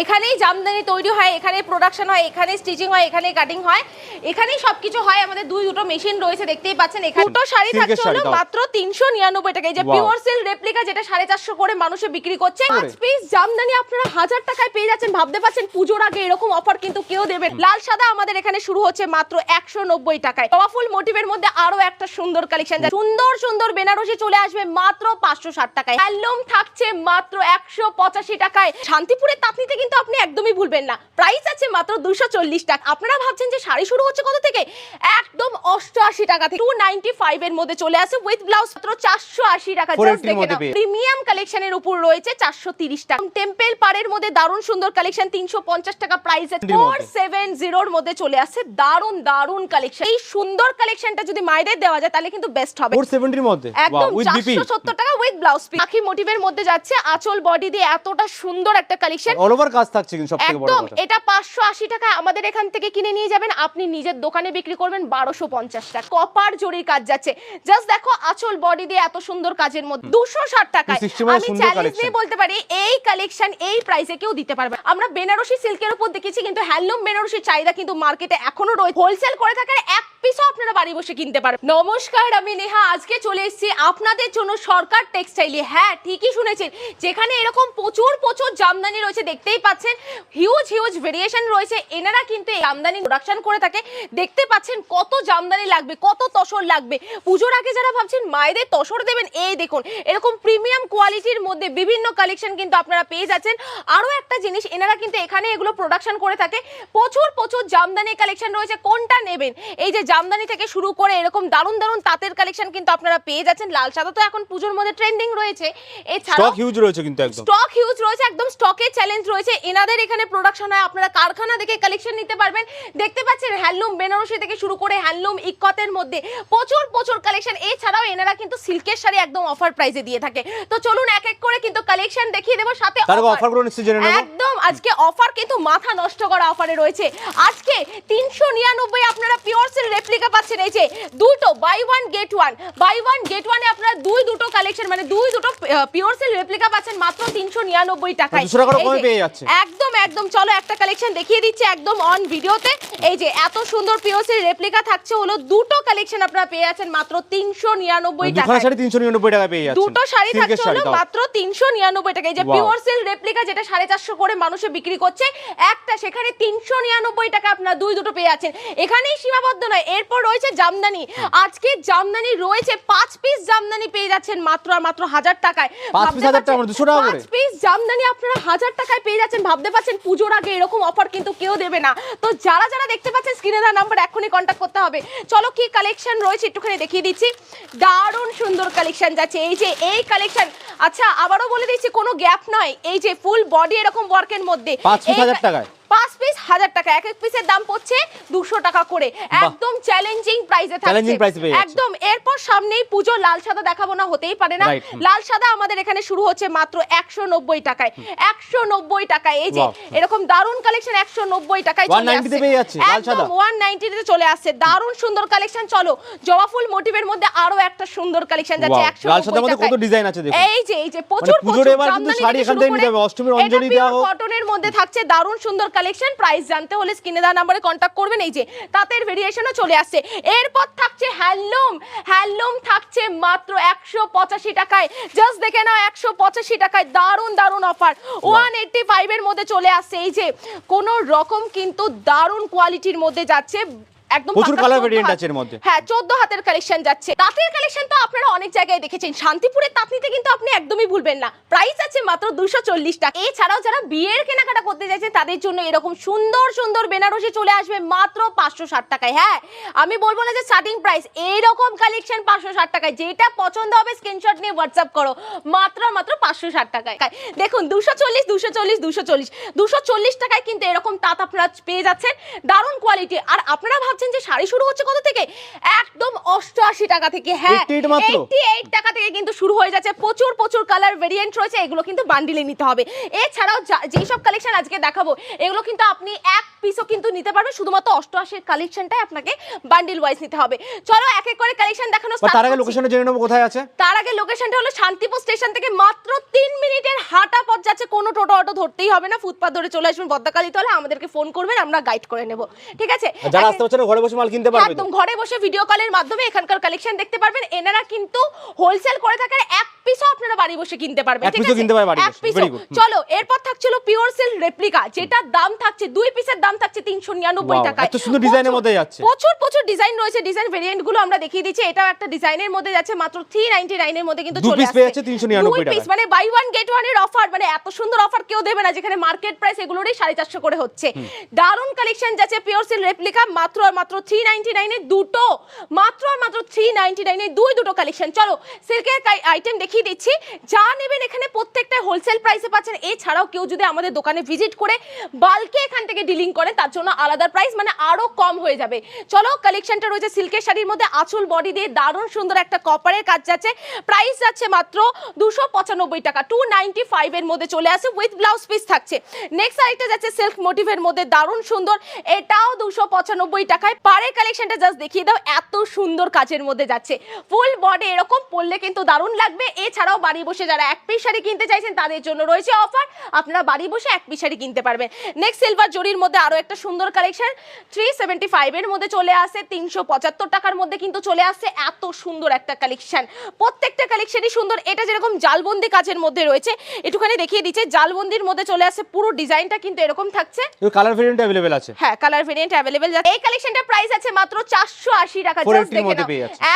এখানেই জামদানি তৈরি হয় এখানে প্রোডাকশন হয় এখানে স্টিচিং হয় এখানে কাটিং হয় এখানেই সবকিছু হয়। আমাদের দুই দুটো মেশিন রয়েছে দেখতেই পাচ্ছেন। এখানে দুটো শাড়ি থাকছে হলো মাত্র তিনশো নিরানব্বই টাকা। এই যে পিওর সিল্ক রেপ্লিকা যেটা সাড়ে চারশো করে মানুষে বিক্রি করছে পাঁচ পিস জামদানি আপনারা হাজার টাকায় পেয়ে যাচ্ছেন। ভাবতে পারছেন পুজোর আগে এরকম অফার কিন্তু কেউ দেবে লাল সাদা আমাদের এখানে শুরু হচ্ছে মাত্র একশো নব্বই টাকায়। পাওয়াফুল মোটিভের মধ্যে আরও একটা সুন্দর কালেকশন সুন্দর সুন্দর বেনারসি চলে আসবে মাত্র পাঁচশো ষাট টাকায়। হ্যান্ডলুম থাকছে মাত্র একশো পঁচাশি টাকায়। শান্তিপুরের তাপনিতে কিন্তু আপনি একদমই ভুলবেন না। প্রাইস আছে মাত্র দুশো চল্লিশ টাকা। আপনারা ভাবছেন যে শাড়ি শুরু হচ্ছে কত থেকে? একদম অষ্টআশি টাকা থেকে। টু নাইনটি ফাইভ এর মধ্যে চলে আসে উইথ ব্লাউজ মাত্র চারশো আশি টাকা। 480 দেখে নাও। প্রিমিয়াম কালেকশনের উপর রয়েছে চারশো তিরিশ টাকা। টেম্পেল পাড়ের মধ্যে দারুণ সুন্দর কালেকশন তিনশো পঞ্চাশ টাকা প্রাইস। ফোর সেভেন জিরোর মধ্যে। চলে আসছে দারুণ দারুণ কালেকশন এই সুন্দর কালেকশনটা যদি মায়েদের দেওয়া যায় তাহলে কিন্তু বেস্ট হবে। ফোর সেভেন্টির মধ্যে। একদম চারশো সত্তর টাকা উইথ ব্লাউজ পাখি মোটিভের মধ্যে যাচ্ছে আঁচল বডি দিয়ে এতটা সুন্দর একটা কালেকশন অল ওভার কাজ থাকছে কিন্তু সবথেকে বড় একদম এটা পাঁচশো আশি টাকা আমাদের এখান থেকে কিনে নিয়ে যাবেন। আপনি নিজের দোকানে বিক্রি করবেন বারোশো পঞ্চাশ টাকা। কপার জরির কাজ যাচ্ছে। জাস্ট দেখো আঁচল বডি দিয়ে এত সুন্দর কাজের মধ্যে দুশো ষাট টাকায়। 260 মানে আমি চ্যালেঞ্জ। দিয়ে বলতে পারি এই কালেকশন এই প্রাইসে কেউ দিতে পারবে আমরা বেনারসি সিল্কের উপর দেখেছি কিন্তু হ্যান্ডলুম বেনারসির চাহিদা কিন্তু মার্কেটে এখনও রয়েছে। হোলসেল করে থাকার এক পিসও আপনারা বাড়ি বসে কিনতে পারবেন। নমস্কার আমি নেহা। আজকে চলে এসেছি আপনাদের জন্য সরকার টেক্সটাইলে হ্যাঁ ঠিকই শুনেছেন। যেখানে এরকম প্রচুর প্রচুর জামদানি রয়েছে দেখতেই পাচ্ছেন। হিউজ হিউজ ভেরিয়েশন রয়েছে। এনারা কিন্তু এই জামদানি প্রোডাকশন করে থাকে। দেখতে পাচ্ছেন কত জামদানি লাগবে কত তসর লাগবে। পুজোর আগে যারা ভাবছেন মায়েদের তসর দেবেন এই দেখুন এরকম প্রিমিয়াম কোয়ালিটির মধ্যে বিভিন্ন কালেকশন কিন্তু আপনারা পেয়ে যাচ্ছেন। আরও একটা জিনিস এনারা কিন্তু এখানে এগুলো প্রোডাকশন করে থাকে। প্রচুর প্রচুর জামদানি কালেকশন রয়েছে। কোনটা নেবেন? এই যে জামদানি থেকে শুরু করে এরকম দারুণ দারুণ তাঁতের কালেকশন কিন্তু আপনারা পেয়ে যাচ্ছেন। লাল সাদা তো এখন পুজোর মধ্যে ট্রেন্ডিং রয়েছে। এছাড়াও স্টক হিউজ রয়েছে কিন্তু একদম। স্টক হিউজ রয়েছে একদম স্টকের চ্যালেঞ্জ রয়েছে। এনাদের এখানে প্রোডাকশন হয়, আপনারা কারখানা দেখে কালেকশন নিতে পারবেন। দেখতে পাচ্ছেন, হ্যান্ডলুম বেনারসি থেকে শুরু করে হ্যান্ডলুম ইকতের মধ্যে প্রচুর প্রচুর কালেকশন এনারা কিন্তু সিল্কের শাড়ি একদম অফার প্রাইসে দিয়ে থাকে। তো চলুন এক এক করে কিন্তু কালেকশন দেখিয়ে দেবো সাথে তার offer। অফারগুলো নিশ্চয়ই জেনে নেব। একদম আজকে অফার কিন্তু মাথা নষ্ট করা অফারে রয়েছে। আজকে তিনশো নিরানব্বই আপনারা পিওর সিল রেপ্লিকা পাচ্ছেন এই যে দুটো buy one get one buy one get ওয়ানে আপনারা দুই দুটো কালেকশন মানে দুই দুটো পিওর সিল রেপ্লিকা পাচ্ছেন মাত্র তিনশো নিরানব্বই টাকায়। একদম একদম চলো একটা কালেকশন দেখিয়ে দিচ্ছি একদম অন ভিডিওতে এই যে এত সুন্দর পিওর সিল রেপ্লিকা থাকছে হলো দুটো কালেকশন আপনারা পেয়ে যাচ্ছেন মাত্র তিনশো নিরানব্বই নিরানব্বই দুখানা টাকায়। শাড়ি তিনশো নিরানব্বই টাকা পেয়ে যাচ্ছে দুটো শাড়ি থাকছে হলো মাত্র তিনশো নিরানব্বই টাকা এই যে পিওর সিল রেপ্লিকা যেটা সাড়ে চারশো করে মানুষে বিক্রি করছে একটা সেখানে তিনশো নিরানব্বই টাকা আপনার দুই দুটো পেয়ে যাচ্ছেন। এখানেই সীমাবদ্ধ নয় এরপর রয়েছে জামদানি। আজকে জামদানি রয়েছে পাঁচ পিস জামদানি পেয়ে যাচ্ছেন মাত্র আর মাত্র হাজার টাকায়। পাঁচ ভাবতে piece টাকা পারছেন, 200 টাকা করে? পাঁচ পিস জামদানি আপনারা টাকায় পেয়ে যাচ্ছেন। ভাবতে পারছেন পুজোর আগে এরকম অফার কিন্তু কেউ দেবে না। তো যারা যারা দেখতে পাচ্ছেন স্ক্রিনে দেওয়া নাম্বার এখনই কন্ট্যাক্ট করতে হবে। চলো কি কালেকশন রয়েছে একটুখানি দেখিয়ে দিচ্ছি। দারুণ সুন্দর কালেকশন যাচ্ছে। এই যে এই কালেকশন আচ্ছা আবারও বলে দিচ্ছি কোনো গ্যাপ নয়। এই যে ফুল বডি এরকম ওয়ার্কের মধ্যে। পাঁচ হাজার টাকায়? হাজার টাকা। এক এক পিসের দাম পড়ছে দুশো টাকা করে। একদম চ্যালেঞ্জিং প্রাইসে যাচ্ছে। একদম। এরপর সামনেই পুজো লাল সাদা দেখাবো না হতেই পারে না। লাল সাদা আমাদের এখানে শুরু হচ্ছে মাত্র একশো নব্বই টাকায়। একশো নব্বই টাকায়। এই যে এরকম দারুণ কালেকশন একশো নব্বই টাকায় চলে 190 তে আসছে। পেয়ে একদম ওয়ান নাইনটিতে চলে আসছে। দারুণ সুন্দর কালেকশন চলো জবা ফুল মোটিভের মধ্যে আরও একটা সুন্দর কালেকশন যাচ্ছে একশো লাল সাদার মধ্যে কত ডিজাইন আছে দেখুন। এই যে এই যে প্রচুর প্রচুর জামদানি শাড়ি থেকে এখান শুরু করে- অষ্টমীর অঞ্জলি দেওয়া কটনের মধ্যে থাকছে দারুণ সুন্দর কালেকশন প্রাইস জানতে হলে স্ক্রিনে দেওয়া নাম্বারে কন্ট্যাক্ট করবেন। এই যে তাঁতের ভেরিয়েশনও চলে আসছে। এরপর থাকছে হ্যান্ডলুম হ্যান্ডলুম থাকছে মাত্র একশো পঁচাশি টাকায়। জাস্ট দেখে নাও একশো পঁচাশি টাকায়। দারুণ দারুণ অফার ওয়ান এইটটি ফাইভের মধ্যে চলে আসছে। এই যে কোনো রকম কিন্তু দারুণ কোয়ালিটির মধ্যে যাচ্ছে। একদম প্রচুর 14 variant হাত। আছে এর মধ্যে। হ্যাঁ চোদ্দ হাতের কালেকশন যাচ্ছে। তাঁতের কালেকশন তো আপনারা অনেক জায়গায় দেখেছেন। শান্তিপুরের তাঁতনিতে কিন্তু আপনি একদমই ভুলবেন না। প্রাইস আছে মাত্র দুশো চল্লিশ টাকা। এছাড়াও যারা বিয়ের কেনাকাটা করতে চাইছেন তাদের জন্য এরকম সুন্দর সুন্দর বেনারসি চলে আসবে মাত্র পাঁচশো ষাট টাকায়। হ্যাঁ আমি বলব না যে স্টার্টিং প্রাইস এইরকম কালেকশন পাঁচশো ষাট টাকায়। যেটা পছন্দ হবে স্ক্রিনশট নিয়ে হোয়াটসঅ্যাপ করো। মাত্র মাত্র পাঁচশো ষাট টাকায়। দেখুন দুশো চল্লিশ দুশো চল্লিশ দুশো চল্লিশ। দুশো চল্লিশ টাকায় কিন্তু এরকম তাঁত আপনারা পেয়ে যাচ্ছেন। দারুণ কোয়ালিটি আর আপনারা ভাবছেন ভাবছেন যে শাড়ি শুরু হচ্ছে কত থেকে? একদম অষ্টআশি টাকা থেকে হ্যাঁ। 88 মাত্র? 88 টাকা থেকে কিন্তু শুরু হয়ে যাচ্ছে। প্রচুর প্রচুর কালার ভেরিয়েন্ট রয়েছে এগুলো কিন্তু বান্ডিলে নিতে হবে। এছাড়াও যা- যেই সব কালেকশন আজকে দেখাবো এগুলো কিন্তু আপনি এক পিসও কিন্তু নিতে পারবেন। শুধুমাত্র অষ্টআশির কালেকশনটাই আপনাকে বান্ডিল ওয়াইজ নিতে হবে। চলো এক এক করে কালেকশন দেখানো তার আগে। লোকেশনে জেনে নেব কোথায় আছে। তার আগে লোকেশনটা হলো শান্তিপুর স্টেশন থেকে মাত্র তিন মিনিটের হাঁটা পথ যাচ্ছে। কোনো টোটো অটো ধরতেই হবে না ফুটপাথ ধরে চলে আসবেন। বদ্দাকালী তলে আমাদেরকে ফোন করবেন আমরা গাইড করে নেব। ঠিক আছে? যারা আসতে পারছে না ঘরে বসে মাল কিনতে পারবে তো? একদম ঘরে বসে ভিডিও কলের মাধ্যমে এখানকার কালেকশন দেখতে পারবেন এনারা কিন্তু হোলসেল করে থাকার এক পিসও আপনারা বাড়ি বসে কিনতে পারবেন ঠিক আছে কিনতে পারে বাড়ি এক বসে। piece ও। Very good. হুম। চলো এরপর থাকছিল পিওর সিল্ক রেপ্লিকা যেটার দাম থাকছে দুই পিসের দাম থাকছে তিনশো নিরানব্বই Wow, টাকায় এত সুন্দর ডিজাইনের মধ্যে যাচ্ছে। প্রচুর প্রচুর ডিজাইন রয়েছে ডিজাইন ভেরিয়েন্টগুলো আমরা দেখিয়ে দিচ্ছি এটাও একটা ডিজাইনের মধ্যে যাচ্ছে মাত্র থ্রি নাইনটি নাইনের মধ্যে কিন্তু চলে আসছে পেয়ে যাচ্ছে 399 দুই পিস মানে বাই ওয়ান গেট ওয়ানের অফার মানে এত সুন্দর অফার কেউ দেবে না যেখানে মার্কেট প্রাইস এগুলোরই সাড়ে চারশো করে হচ্ছে দারুণ কালেকশন যাচ্ছে পিওর সিল রেপ্লিকা মাত্র মাত্র থ্রি নাইনটি নাইনে দুটো, মাত্র মাত্র থ্রি নাইনটি নাইনে দুই দুটো কালেকশন চলো সিল্কের আইটেম দেখিয়ে দিচ্ছি। যা নেবেন এখানে প্রত্যেকটা হোলসেল প্রাইসে পাচ্ছেন। এছাড়াও কেউ যদি আমাদের দোকানে ভিজিট করে বাল্কে এখান থেকে ডিলিং করেন তার জন্য আলাদা প্রাইস মানে আরও কম হয়ে যাবে। চলো কালেকশনটা রয়েছে সিল্কের শাড়ির মধ্যে। আঁচল বডি দিয়ে দারুণ সুন্দর একটা কপারের কাজ যাচ্ছে। প্রাইস যাচ্ছে মাত্র দুশো পঁচানব্বই টাকা। টু নাইনটি ফাইভ এর মধ্যে চলে আসে উইথ ব্লাউজ পিস থাকছে। নেক্সট আরেকটা যাচ্ছে সিল্ক মোটিভের মধ্যে। দারুণ সুন্দর। এটাও দুশো পঁচানব্বই টাকায় পাড়ের কালেকশনটা জাস্ট দেখিয়ে দাও এত সুন্দর কাজের মধ্যে যাচ্ছে। ফুল বডি এরকম পরলে কিন্তু দারুণ লাগবে। এছাড়াও বাড়ি বসে যারা এক পিস শাড়ি কিনতে চাইছেন তাদের জন্য রয়েছে অফার আপনারা বাড়ি বসে এক পিস শাড়ি কিনতে পারবেন। নেক্সট সিলভার জরির মধ্যে আরও একটা সুন্দর কালেকশন থ্রি সেভেন্টি ফাইভের মধ্যে চলে আসে তিনশো পঁচাত্তর টাকার মধ্যে কিন্তু চলে আসছে এত সুন্দর একটা কালেকশন প্রত্যেকটা কালেকশনই সুন্দর। এটা যেরকম জালবন্দি কাজের মধ্যে রয়েছে একটুখানি দেখিয়ে দিচ্ছে। জালবন্দির মধ্যে চলে আসে পুরো ডিজাইনটা কিন্তু এরকম থাকছে। কালার ভেরিয়েন্ট অ্যাভেলেবেল আছে। হ্যাঁ কালার ভেরিয়েন্ট অ্যাভেলেবেল এই কালেকশনটার প্রাইস আছে মাত্র চারশো আশি টাকা জাস্ট দেখে নাও।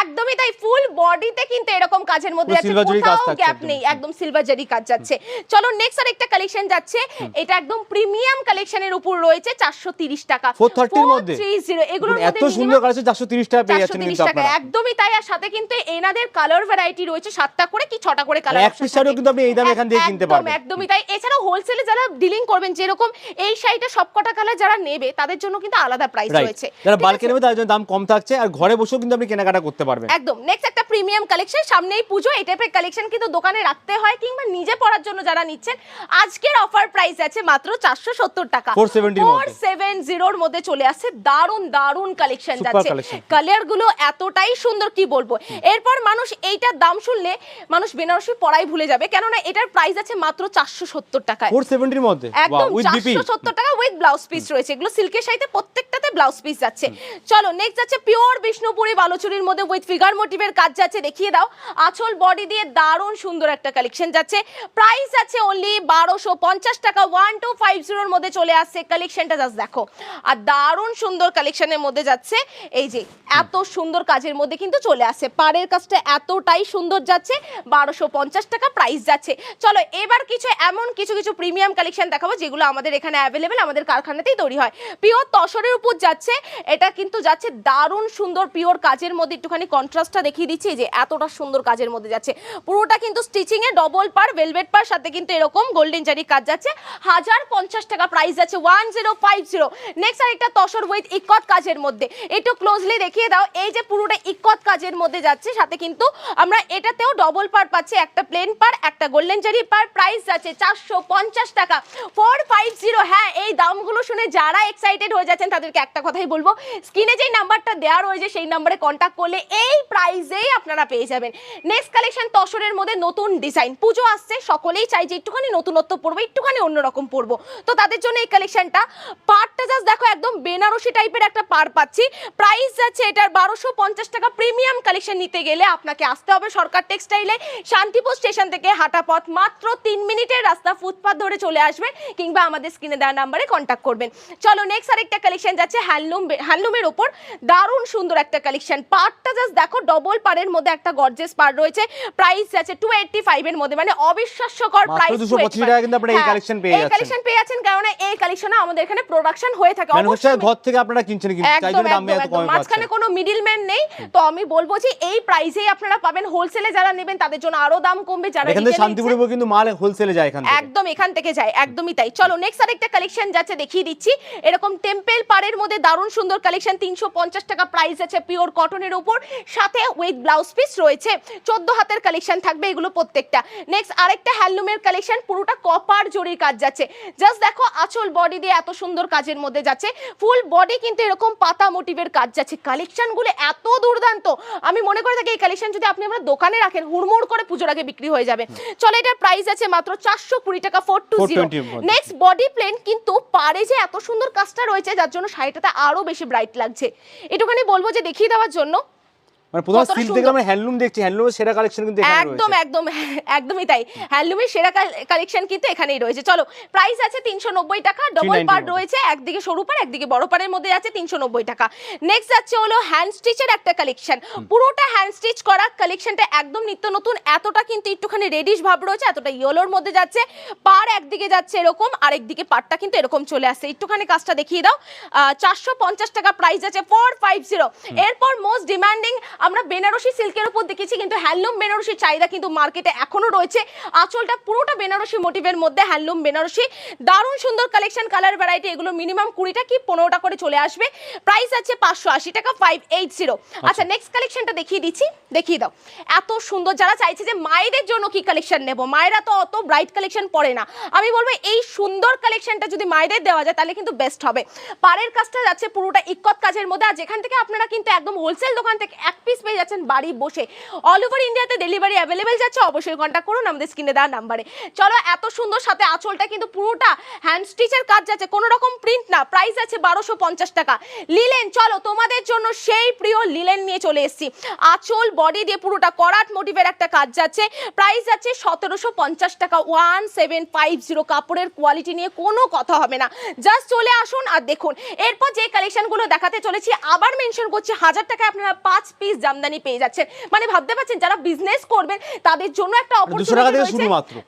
একদমই তাই ফুল বডিতে কিন্তু এরকম কাজের মধ্যে আছে কোথাও গ্যাপ নেই একদম সিলভার জারি কাজ যাচ্ছে। চলো নেক্সট আর একটা কালেকশন যাচ্ছে এটা একদম প্রিমিয়াম কালেকশনের উপর রয়েছে চারশো তিরিশ টাকা। 430 এর মধ্যে? 430 এগুলোর এত সুন্দর কালেকশন চারশো তিরিশ টাকা পেয়ে যাচ্ছেন 430 কিন্তু আপনারা। একদমই তাই আর সাথে কিন্তু এনাদের কালার ভ্যারাইটি রয়েছে সাতটা করে কি ছটা করে কালার এক piece শাড়িও কিন্তু আপনি এই দামে এখান থেকে কিনতে পারবেন। একদমই তাই। এছাড়া হোলসেলে যারা ডিলিং করবেন যেরকম এই শাড়িটা সবকটা কালার যারা নেবে তাদের জন্য কিন্তু আলাদা প্রাইস রয়েছে। যারা বাল্কে নেবে তাদের জন্য দাম কম থাকছে আর ঘরে বসেও কিন্তু আপনি কেনাকাটা করতে পারবেন। একদম। নেক্সট একটা প্রিমিয়াম কালেকশন সামনেই পুজো এই টাইপের কালেকশন কিন্তু দোকানে রাখতে হয় কিংবা নিজে পড়ার জন্য যারা নিচ্ছেন আজকের অফার প্রাইস আছে মাত্র চারশো সত্তর টাকা। 470 র মধ্যে। চলে আসছে দারুণ দারুণ কালেকশন যাচ্ছে। কালারগুলো এতটাই সুন্দর কি বলব? এরপর মানুষ এইটার দাম শুনলে মানুষ বেনারসি পড়াই ভুলে যাবে কেননা এটার প্রাইস আছে মাত্র চারশো সত্তর টাকায়। ফোর সেভেন্টির মধ্যে। একদম উইথ বিপি চারশো সত্তর টাকা উইথ ব্লাউজ পিস রয়েছে। এগুলো সিল্কের সাথে প্রত্যেকটাতে ব্লাউজ পিস যাচ্ছে চলো নেক্সট যাচ্ছে পিওর বিষ্ণুপুরি বালুচুরির মধ্যে উইথ ফিগার মোটিভের কাজ যাচ্ছে দেখিয়ে দাও। আঁচল বডি দিয়ে দারুণ সুন্দর একটা কালেকশন যাচ্ছে। প্রাইস আছে অনলি বারোশো পঞ্চাশ টাকা ওয়ান টু ফাইভ জিরোর মধ্যে চলে আসছে কালেকশনটা জাস্ট দেখো। আর দারুণ সুন্দর কালেকশনের মধ্যে যাচ্ছে এই যে এত সুন্দর কাজের মধ্যে কিন্তু চলে আসছে। পাড়ের কাজটা এতটাই সুন্দর যাচ্ছে বারোশো পঞ্চাশ টাকা প্রাইস যাচ্ছে। চলো এবার কিছু এমন কিছু কিছু প্রিমিয়াম কালেকশন দেখাবো যেগুলো আমাদের এখানে অ্যাভেলেবেল আমাদের কারখানাতেই তৈরি হয়। পিওর তসরের উপর যাচ্ছে এটা কিন্তু যাচ্ছে দারুণ সুন্দর পিওর কাজের মধ্যে একটুখানি কন্ট্রাস্টটা দেখিয়ে দিচ্ছি যে এতটা সুন্দর কাজের মধ্যে যাচ্ছে। পুরোটা কিন্তু স্টিচিং এ ডবল পার ভেলভেট পার সাথে কিন্তু এরকম গোল্ডেন জারি কাজ যাচ্ছে। হাজার পঞ্চাশ টাকা প্রাইস যাচ্ছে one zero five zero next আরেকটা তসর উইথ ইকত কাজের মধ্যে। একটু ক্লোজলি দেখিয়ে দাও, এই যে পুরোটা ইকত কাজের মধ্যে যাচ্ছে, সাথে কিন্তু আমরা এটাতেও ডবল পার পাচ্ছি, একটা প্লেন পার একটা গোল্ডেন জারি পার প্রাইস যাচ্ছে চারশো পঞ্চাশ টাকা। ফোর ফাইভ জিরো হ্যাঁ এই দামগুলো শুনে যারা এক্সাইটেড হয়ে যাচ্ছেন, তাদেরকে একটা কথাই বলব স্ক্রিনে যেই নাম্বারটা দেওয়া রয়েছে, সেই নাম্বারে কন্ট্যাক্ট করলে এই প্রাইজেই আপনারা পেয়ে যাবেন। নেক্সট কালেকশন তসরের মধ্যে নতুন ডিজাইন পুজো আসছে, সকলেই চাই যে একটুখানি নতুনত্ব পড়ব একটুখানি অন্যরকম পড়ব তো তাদের জন্য এই কালেকশনটা পার্টটা জাস্ট দেখো একদম বেনারসি টাইপের একটা পার পাচ্ছি। প্রাইস যাচ্ছে এটার বারোশো পঞ্চাশ টাকা। প্রিমিয়াম কালেকশন নিতে গেলে আপনাকে আসতে হবে সরকার টেক্সটাইলে শান্তিপুর স্টেশন থেকে হাঁটা পথ মাত্র তিন মিনিটের রাস্তা ফুটপাথ ধরে চলে আসবেন কিংবা আমাদের স্ক্রিনে দেওয়া নাম্বারে কন্ট্যাক্ট করবেন। চলো নেক্সট আরেকটা কালেকশন যাচ্ছে হ্যান্ডলুম হ্যান্ডলুমের ওপর দারুণ সুন্দর একটা কালেকশন পার্টটা জাস্ট দেখো ডবল পারের মধ্যে একটা গর্জেস পার রয়েছে। প্রাইস যাচ্ছে টু এইটটি ফাইভের মধ্যে। মানে অবিশ্বাস্যকর প্রাইস 225 টাকা কিন্তু আপনারা এই। কালেকশন পেয়ে যাচ্ছেন। কারণ এই কালেকশনে আমাদের এখানে প্রোডাকশন হয়ে থাকে। অবশ্যই ঘর থেকে আপনারা কিনছেন কিন্তু মাঝখানে কোনো মিডিলম্যান নেই। তো আমি বলব যে এই প্রাইসেই আপনারা পাবেন হোলসেলে যারা নেবেন তাদের জন্য আরও দাম কমবে। যারা এখান থেকে শান্তিপুরে কিন্তু মাল হোলসেলে যায় এখান থেকে। একদম এখান থেকে যায় একদমই তাই। চলো নেক্সট আরেকটা আরেকটা কালেকশন যাচ্ছে দেখিয়ে দিচ্ছি। এরকম টেম্পেল পাড়ের মধ্যে দারুণ সুন্দর কালেকশন তিনশো পঞ্চাশ টাকা প্রাইস আছে পিওর কটনের উপর। সাথে উইথ ব্লাউজ পিস রয়েছে। চোদ্দ হাতের কালেকশন থাকবে এগুলো প্রত্যেকটা। নেক্সট আরেকটা হ্যান্ডলুমের কালেকশন পুরোটা কপার জরির কাজ যাচ্ছে। জাস্ট দেখো আচল বডি দিয়ে এত সুন্দর কাজের মধ্যে যাচ্ছে। ফুল বডি কিন্তু এরকম পাতা মোটিভের কাজ যাচ্ছে। কালেকশনগুলো এত দুর্দান্ত। আমি মনে করে থাকি এই কালেকশন যদি আপনি আমরা দোকানে রাখেন হুড়মুড় করে পুজোর আগে বিক্রি হয়ে যাবে। চলো এটার প্রাইস আছে মাত্র চারশো কুড়ি টাকা ফোর টু জিরো 420 এর মধ্যে। নেক্সট বডি প্লেন কিন্তু পারে যে এত সুন্দর কাজটা রয়েছে যার জন্য শাড়িটাতে আরও বেশি ব্রাইট লাগছে। এটুখানি বলব যে দেখিয়ে দেওয়ার জন্য মানে প্রথমে সিল্ক। থেকে আমরা হ্যান্ডলুম দেখছি হ্যান্ডলুমের সেরা কালেকশন কিন্তু এখানে একদম রয়েছে। একদম একদমই তাই। হ্যান্ডলুমের সেরা কালেকশন কিন্তু এখানেই রয়েছে। চলো প্রাইস আছে তিনশো নব্বই টাকা ডবল 390 পার রয়েছে একদিকে সরু পার একদিকে বড় পারের মধ্যে আছে তিনশো নব্বই টাকা। নেক্সট যাচ্ছে হলো হ্যান্ড স্টিচের একটা কালেকশন পুরোটা হ্যান্ড স্টিচ করা কালেকশনটা একদম নিত্য নতুন এতটা কিন্তু একটুখানি রেডিশ ভাব রয়েছে এতটা ইয়েলোর মধ্যে যাচ্ছে। পার একদিকে যাচ্ছে এরকম আর একদিকে পারটা কিন্তু এরকম চলে আসছে। একটুখানি কাজটা দেখিয়ে দাও। চারশো পঞ্চাশ টাকা প্রাইস আছে ফোর ফাইভ জিরো এরপর মোস্ট ডিমান্ডিং আমরা বেনারসি সিল্কের উপর দেখেছি কিন্তু হ্যান্ডলুম বেনারসির চাহিদা কিন্তু মার্কেটে এখনও রয়েছে। আঁচলটা পুরোটা বেনারসি মোটিভের মধ্যে হ্যান্ডলুম বেনারসি। দারুণ সুন্দর কালেকশন কালার ভ্যারাইটি এগুলো মিনিমাম কুড়িটা কি পনেরোটা করে চলে আসবে। প্রাইস আছে পাঁচশো আশি টাকা ফাইভ এইট জিরো আচ্ছা। নেক্সট কালেকশনটা দেখিয়ে দিচ্ছি দেখিয়ে দাও। এত সুন্দর যারা চাইছে যে মায়েদের জন্য কি কালেকশন নেব মায়েরা তো অত ব্রাইট কালেকশন পরে না। আমি বলব এই সুন্দর কালেকশনটা যদি মায়েদের দেওয়া যায় তাহলে কিন্তু বেস্ট হবে। পাড়ের কাজটা যাচ্ছে পুরোটা ইক্কত কাজের মধ্যে আর যেখান থেকে আপনারা কিন্তু একদম হোলসেল দোকান থেকে এক পিস পেয়ে যাচ্ছেন বাড়ি বসে। অল ওভার ইন্ডিয়াতে ডেলিভারি অ্যাভেলেবেল যাচ্ছে, অবশ্যই কন্ট্যাক্ট করুন, আমাদের স্ক্রিনে দেওয়া নাম্বারে চলো, এত সুন্দর সাথে আঁচলটা কিন্তু পুরোটা হ্যান্ড স্টিচের কাজ যাচ্ছে, কোনো রকম প্রিন্ট না প্রাইস আছে বারোশো পঞ্চাশ টাকা। লিলেন চলো, তোমাদের জন্য সেই প্রিয় লিলেন নিয়ে চলে এসেছি। আঁচল বডি দিয়ে পুরোটা করাট মোটিভের একটা কাজ যাচ্ছে। প্রাইস যাচ্ছে সতেরোশো পঞ্চাশ টাকা। ওয়ান সেভেন ফাইভ জিরো কাপড়ের কোয়ালিটি নিয়ে কোনো কথা হবে না। জাস্ট চলে আসুন আর দেখুন। এরপর যে কালেকশনগুলো দেখাতে চলেছি, আবার মেনশন করছি, হাজার টাকায় আপনারা পাঁচ পিস জামদানি পেয়ে যাচ্ছেন। মানে ভাবতে পারছেন যারা বিজনেস করবেন তাদের জন্য একটা অপরচুনিটি রয়েছে।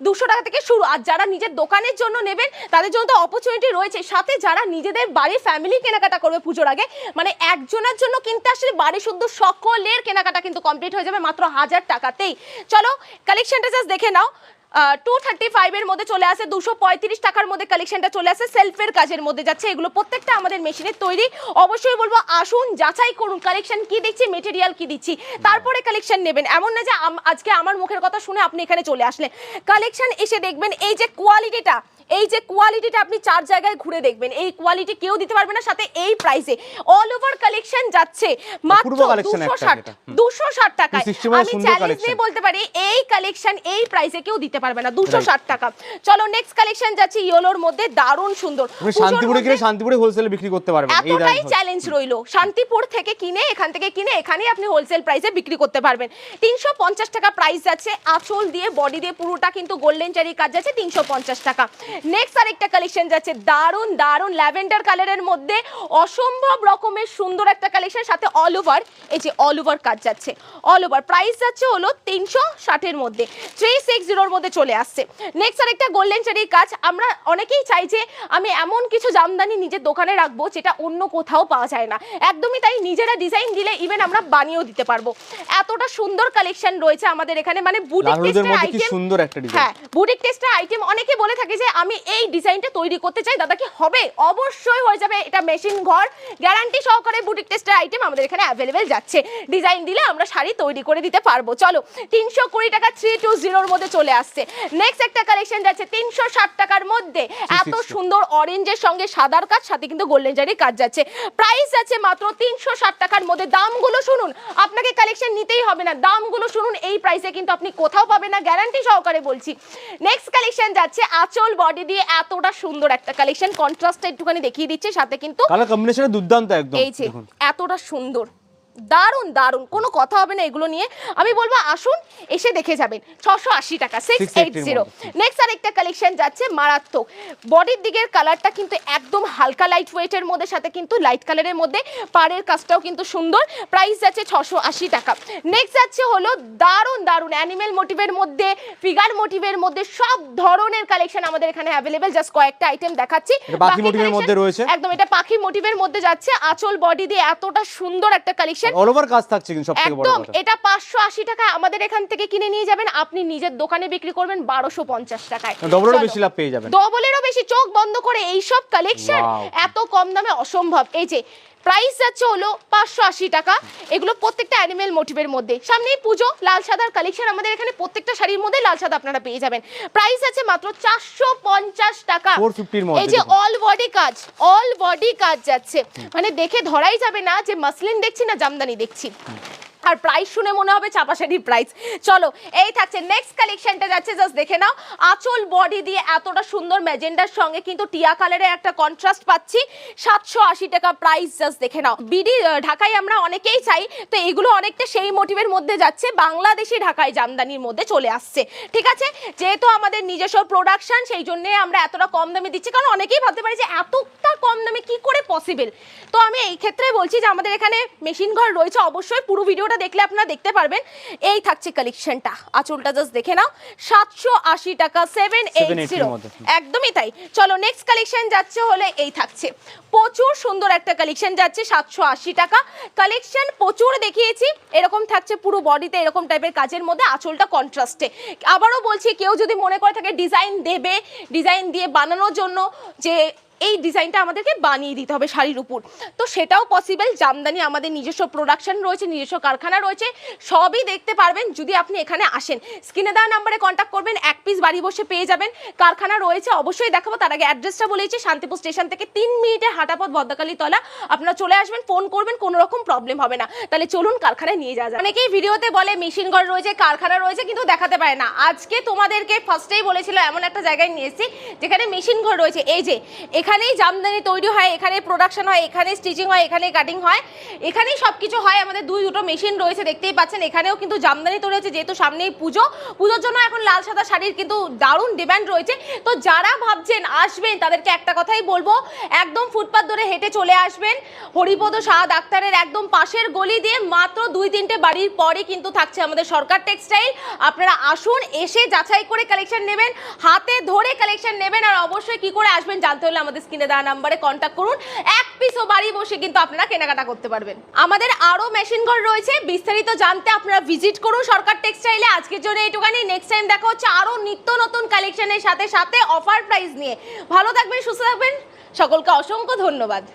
দুশো টাকা থেকে শুরু। আর যারা নিজের দোকানের জন্য নেবেন তাদের জন্য তো অপরচুনিটি রয়েছে। সাথে যারা নিজেদের বাড়ির ফ্যামিলি কেনাকাটা করবে পুজোর আগে মানে একজনের জন্য কিন্তু আসলে বাড়ি শুদ্ধ সকলের কেনাকাটা কিন্তু কমপ্লিট হয়ে যাবে মাত্র হাজার টাকাতেই। চলো কালেকশনটা জাস্ট দেখে নাও। টু থার্টি ফাইভের মধ্যে চলে আসে দুশো পঁয়ত্রিশ টাকার মধ্যে কালেকশনটা চলে আসে সেলফের কাজের মধ্যে যাচ্ছে। এগুলো প্রত্যেকটা আমাদের মেশিনের তৈরি। অবশ্যই বলব আসুন যাচাই করুন কালেকশন কি দিচ্ছি মেটেরিয়াল কি দিচ্ছি তারপরে কালেকশন নেবেন। এমন না যে আজকে আমার মুখের কথা শুনে আপনি এখানে চলে আসলেন। কালেকশন এসে দেখবেন এই যে কোয়ালিটিটা এই যে কোয়ালিটিটা আপনি চার জায়গায় ঘুরে দেখবেন। এই কোয়ালিটি কেউ দিতে পারবে না সাথে এই প্রাইসে অল ওভার কালেকশন যাচ্ছে মাত্র দুশো ষাট দুশো ষাট টাকায়। 260 মানে আমি চ্যালেঞ্জ। দিয়ে বলতে পারি এই কালেকশন এই প্রাইসে কেউ দিতে পারবে না দুশো. ষাট টাকা। চলো নেক্সট কালেকশন যাচ্ছে ইয়েলোর মধ্যে দারুণ সুন্দর। শান্তিপুরে কিনে শান্তিপুরে হোলসেলে বিক্রি করতে পারবেন এই এতটাই চ্যালেঞ্জ রইল। শান্তিপুর থেকে কিনে এখান থেকে কিনে এখানেই আপনি হোলসেল প্রাইসে বিক্রি করতে পারবেন। তিনশো পঞ্চাশ টাকা প্রাইস যাচ্ছে আঁচল দিয়ে বডি দিয়ে পুরোটা কিন্তু গোল্ডেন চারি কাজ যাচ্ছে তিনশো পঞ্চাশ টাকা। নেক্সট আরেকটা কালেকশন যাচ্ছে দারুণ দারুণ ল্যাভেন্ডার কালারের মধ্যে অসম্ভব রকমের সুন্দর একটা কালেকশন সাথে অল ওভার এই যে অল ওভার কাজ যাচ্ছে। অল ওভার প্রাইস যাচ্ছে হলো তিনশো ষাটের মধ্যে। থ্রি সিক্স জিরোর মধ্যে চলে আসছে। নেক্সট আরেকটা গোল্ডেন চারির কাজ। আমরা অনেকেই চাই যে আমি এমন কিছু জামদানি নিজের দোকানে রাখব যেটা অন্য কোথাও পাওয়া যায় না। একদমই তাই নিজেরা ডিজাইন দিলে ইভেন আমরা বানিয়েও দিতে পারব। এতটা সুন্দর কালেকশন রয়েছে আমাদের এখানে। মানে বুটিক টেস্টের আইটেম সুন্দর একটা ডিজাইন হ্যাঁ বুটিক টেস্টের আইটেম অনেকে বলে থাকে যে আমি এই ডিজাইনটা তৈরি করতে চাই। দাদা কি হবে? অবশ্যই হয়ে যাবে। এটা মেশিন ঘর। গ্যারান্টি সহকারে বুটিক টেস্টের আইটেম আমাদের এখানে অ্যাভেলেবেল যাচ্ছে। ডিজাইন দিলে আমরা শাড়ি তৈরি করে দিতে পারব। চলো তিনশো কুড়ি টাকা থ্রি টু জিরোর মধ্যে চলে আসছে। নেক্সট একটা কালেকশন যাচ্ছে তিনশো ষাট টাকার মধ্যে। এত সুন্দর অরেঞ্জের সঙ্গে সাদার কাজ সাথে কিন্তু গোল্ডেন জারির কাজ যাচ্ছে। প্রাইস যাচ্ছে মাত্র তিনশো ষাট টাকার মধ্যে। দামগুলো শুনুন আপনাকে কালেকশন নিতেই হবে না। দামগুলো শুনুন এই প্রাইসে কিন্তু আপনি কোথাও পাবেন না গ্যারান্টি সহকারে বলছি। নেক্সট কালেকশন যাচ্ছে আঁচল বডি দিয়ে এতটা সুন্দর একটা কালেকশন কন্ট্রাস্ট একটুখানি দেখিয়ে দিচ্ছে সাথে কিন্তু কালার কম্বিনেশনে দুর্দান্ত একদম এই যে এতটা সুন্দর। দারুণ দারুণ। কোনো কথা হবে না এগুলো নিয়ে। আমি বলব আসুন এসে দেখে যাবেন। ছশো আশি টাকা সিক্স এইট জিরো নেক্সট আর একটা কালেকশন যাচ্ছে মারাত্মক। বডির দিকের কালারটা কিন্তু একদম হালকা লাইট ওয়েটের মধ্যে সাথে কিন্তু লাইট কালারের মধ্যে। পাড়ের কাজটাও কিন্তু সুন্দর। প্রাইস যাচ্ছে ছশো আশি টাকা। নেক্সট যাচ্ছে হলো দারুণ দারুণ। অ্যানিমেল মোটিভের মধ্যে ফিগার মোটিভের মধ্যে সব ধরনের কালেকশন আমাদের এখানে অ্যাভেলেবেল জাস্ট কয়েকটা আইটেম দেখাচ্ছি। একদম এটা পাখি মোটিভের মধ্যে যাচ্ছে। আঁচল বডি দিয়ে এতটা সুন্দর একটা কালেকশন কালেকশন অল ওভার কাজ থাকছে কিন্তু সবথেকে বড় একদম কথা। এটা পাঁচশো আশি টাকা আমাদের এখান থেকে কিনে নিয়ে যাবেন। আপনি নিজের দোকানে বিক্রি করবেন বারোশো পঞ্চাশ টাকায়। ডবলেরও বেশি লাভ পেয়ে যাবেন। ডবলেরও বেশি চোখ বন্ধ করে এইসব কালেকশন এত কম দামে অসম্ভব। এই যে প্রাইস যাচ্ছে হলো পাঁচশো আশি টাকা। এগুলো প্রত্যেকটা অ্যানিমেল মোটিভের মধ্যে। সামনেই পুজো লাল সাদার কালেকশন আমাদের এখানে প্রত্যেকটা শাড়ির মধ্যে লাল সাদা আপনারা পেয়ে যাবেন। প্রাইস আছে মাত্র চারশো পঞ্চাশ টাকা। 450 এর মধ্যে এই যে অল বডি কাজ অল বডি কাজ যাচ্ছে। মানে দেখে ধরাই যাবে না যে মাসলিন দেখছি না জামদানি দেখছি। আর প্রাইস শুনে মনে হবে চাপাশাড়ির প্রাইস চলো, এই থাকছে নেক্সট কালেকশনটা যাচ্ছে জাস্ট দেখে নাও। আঁচল বডি দিয়ে এতটা সুন্দর ম্যাজেন্ডার সঙ্গে কিন্তু টিয়া কালারের একটা কন্ট্রাস্ট পাচ্ছি। সাতশো আশি টাকা প্রাইস জাস্ট দেখে নাও। বিডি ঢাকায় আমরা অনেকেই চাই, তো এগুলো অনেকটা সেই মোটিভের মধ্যে যাচ্ছে। বাংলাদেশি ঢাকায় জামদানির মধ্যে চলে আসছে। ঠিক আছে? যেহেতু আমাদের নিজস্ব প্রোডাকশন সেই জন্য আমরা এতটা কম দামে দিচ্ছি, কারণ অনেকেই ভাবতে পারে যে এতটা কম দামে কি করে পসিবল তো আমি এই ক্ষেত্রে বলছি যে আমাদের এখানে মেশিন ঘর রয়েছে, অবশ্যই পুরো ভিডিওটা দেখলে আপনারা দেখতে পারবেন এই থাকছে কালেকশনটা আঁচলটা জাস্ট দেখে নাও সাতশো আশি টাকা সেভেন এইট 780 জিরো একদমই তাই। চলো নেক্সট কালেকশন যাচ্ছে হলে এই থাকছে। প্রচুর সুন্দর একটা কালেকশন যাচ্ছে সাতশো আশি টাকা। কালেকশন প্রচুর দেখিয়েছি এরকম থাকছে পুরো বডিতে এরকম টাইপের কাজের মধ্যে আঁচলটা কন্ট্রাস্টে আবারও বলছি কেউ যদি মনে করে থাকে ডিজাইন দেবে ডিজাইন দিয়ে বানানোর জন্য যে এই ডিজাইনটা আমাদেরকে বানিয়ে দিতে হবে শাড়ির উপর। তো সেটাও পসিবল জামদানি আমাদের নিজস্ব প্রোডাকশন রয়েছে, নিজস্ব কারখানা রয়েছে, সবই দেখতে পারবেন যদি আপনি এখানে আসেন। স্ক্রিনে দেওয়া নাম্বারে কন্ট্যাক্ট করবেন, এক পিস বাড়ি বসে পেয়ে যাবেন। কারখানা রয়েছে, অবশ্যই দেখাবো, তার আগে অ্যাড্রেসটা বলেছি শান্তিপুর স্টেশন থেকে তিন মিনিটে হাঁটাপথ বদ্দাকালী তলা আপনারা চলে আসবেন ফোন করবেন, কোনো রকম প্রবলেম হবে না। তাহলে চলুন কারখানায় নিয়ে যাওয়া যায় অনেকেই ভিডিওতে বলে মেশিন ঘর রয়েছে, কারখানা রয়েছে, কিন্তু দেখাতে পারে না। আজকে তোমাদেরকে ফার্স্টেই বলেছিল, এমন একটা জায়গায় নিয়ে এসেছি, যেখানে মেশিন ঘর রয়েছে। এই যে এখানেই জামদানি তৈরি হয়, এখানে প্রোডাকশন হয়, এখানে স্টিচিং হয়, এখানে কাটিং হয়। এখানেই সব কিছু হয়, আমাদের দুই দুটো মেশিন রয়েছে, দেখতেই পাচ্ছেন। এখানেও কিন্তু জামদানি তৈরি হচ্ছে যেহেতু সামনেই পুজো। পুজোর জন্য এখন লাল সাদা শাড়ির কিন্তু দারুণ ডিম্যান্ড রয়েছে। তো যারা ভাবছেন আসবেন, তাদেরকে একটা কথাই বলব, একদম ফুটপাথ ধরে হেঁটে চলে আসবেন। হরিপদ শাহ ডাক্তারের একদম পাশের গলি দিয়ে মাত্র দুই তিনটে বাড়ির পরে কিন্তু থাকছে আমাদের সরকার টেক্সটাইল আপনারা আসুন, এসে যাচাই করে কালেকশন নেবেন, হাতে ধরে কালেকশন নেবেন, আর অবশ্যই কি করে আসবেন জানতে হলে আমাদের স্ক্রিনে দেওয়া নাম্বারে কন্ট্যাক্ট করুন। এক পিসও বাড়ি বসে কিন্তু আপনারা কেনাকাটা করতে পারবেন। আমাদের আরও মেশিন ঘর রয়েছে। বিস্তারিত জানতে আপনারা ভিজিট করুন সরকার টেক্সটাইলে আজকের জন্য এইটুকানি নেক্সট টাইম দেখা হচ্ছে আরও নিত্য নতুন কালেকশনের সাথে সাথে অফার প্রাইস নিয়ে। ভালো থাকবেন, সুস্থ থাকবেন। সকলকে অসংখ্য ধন্যবাদ।